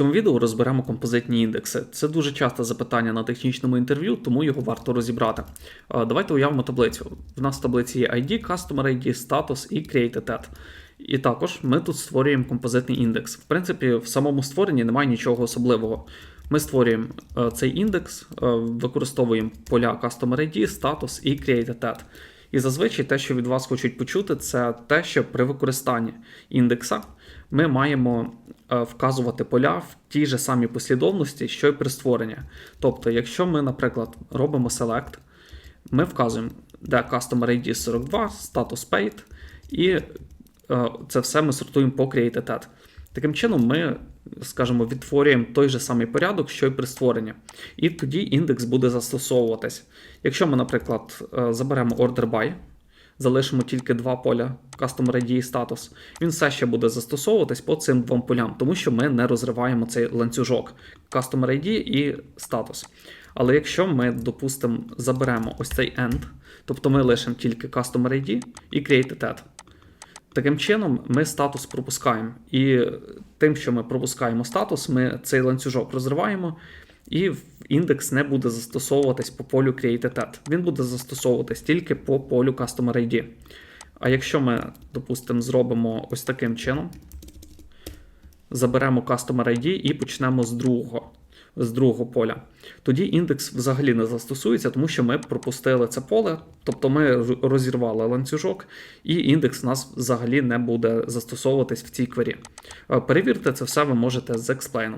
цьому відео розберемо композитні індекси. Це дуже часте запитання на технічному інтерв'ю, тому його варто розібрати. Давайте уявимо таблицю. В нас в таблиці є ID, Customer ID, Status і Created І також ми тут створюємо композитний індекс. В принципі, в самому створенні немає нічого особливого. Ми створюємо е, цей індекс, е, використовуємо поля Customer ID, Status і Created At. І зазвичай те, що від вас хочуть почути, це те, що при використанні індекса ми маємо е, вказувати поля в тій же самій послідовності, що й при створенні. Тобто, якщо ми, наприклад, робимо select, ми вказуємо, де Customer ID 42, status paid, і е, це все ми сортуємо по created. Таким чином, ми, скажімо, відтворюємо той же самий порядок, що й при створенні. І тоді індекс буде застосовуватись. Якщо ми, наприклад, е, заберемо order by, залишимо тільки два поля Customer ID і Status, він все ще буде застосовуватись по цим двом полям, тому що ми не розриваємо цей ланцюжок Customer ID і Status. Але якщо ми, допустимо, заберемо ось цей end, тобто ми лишимо тільки Customer ID і Created At, Таким чином, ми статус пропускаємо. І тим, що ми пропускаємо статус, ми цей ланцюжок розриваємо, і індекс не буде застосовуватись по полю Created At. Він буде застосовуватись тільки по полю Customer ID. А якщо ми, допустимо, зробимо ось таким чином, заберемо Customer ID і почнемо з другого. З другого поля. Тоді індекс взагалі не застосується, тому що ми пропустили це поле, тобто ми розірвали ланцюжок, і індекс нас взагалі не буде застосовуватись в цій квері. Е, Перевірте це все ви можете з Explain.